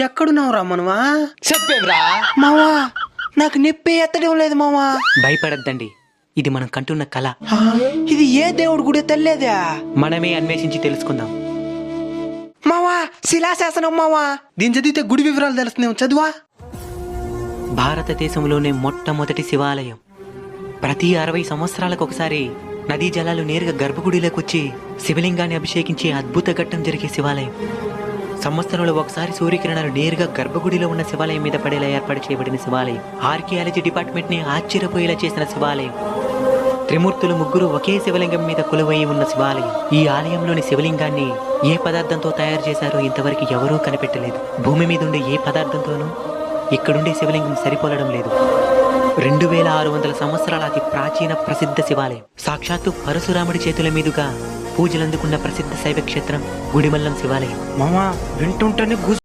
ఎక్కడున్నావు రా మనవా? చెప్పేవ్రా మావా నాకు నొప్పి ఎత్తడం లేదు మావా. భయపడద్దండి. ఇది మనం కంటున్న కళ. ఇది ఏ దేవుడు గుడి తెల్లేదా? మనమే అన్వేషించి తెలుసుకుందాం. మావా శిలాశాసనం మావా. దీని చదివితే గుడి వివరాలు తెలుస్తున్నావు చదువా? భారతదేశంలోనే మొట్టమొదటి శివాలయం. ప్రతి అరవై సంవత్సరాలకు ఒకసారి నదీ జలాలు నేరుగా గర్భగుడిలోకి వచ్చి శివలింగాన్ని అభిషేకించే అద్భుత ఘట్టం జరిగే శివాలయం. సంవత్సరంలో ఒకసారి సూర్యకిరణాలు నేరుగా గర్భగుడిలో ఉన్న శివాలయం మీద పడేలా ఏర్పాటు చేయబడిన శివాలయం. ఆర్కియాలజీ డిపార్ట్మెంట్ని ఆశ్చర్యపోయేలా చేసిన శివాలయం. త్రిమూర్తులు ముగ్గురు ఒకే శివలింగం మీద కొలువై ఉన్న శివాలయం. ఈ ఆలయంలోని శివలింగాన్ని ఏ పదార్థంతో తయారు చేశారో ఇంతవరకు ఎవరూ కనిపెట్టలేదు. భూమి మీద ఉండే ఏ పదార్థంతోనూ ఇక్కడుండే శివలింగం సరిపోలడం లేదు. రెండు వేల ఆరు వందల సంవత్సరాల అతి ప్రాచీన ప్రసిద్ధ శివాలయం. సాక్షాత్తు పరశురాముడి చేతుల మీదుగా పూజలందుకున్న ప్రసిద్ధ శైవ క్షేత్రం గుడిమల్లం శివాలయం. మామ వింటుంటేనే గుజ్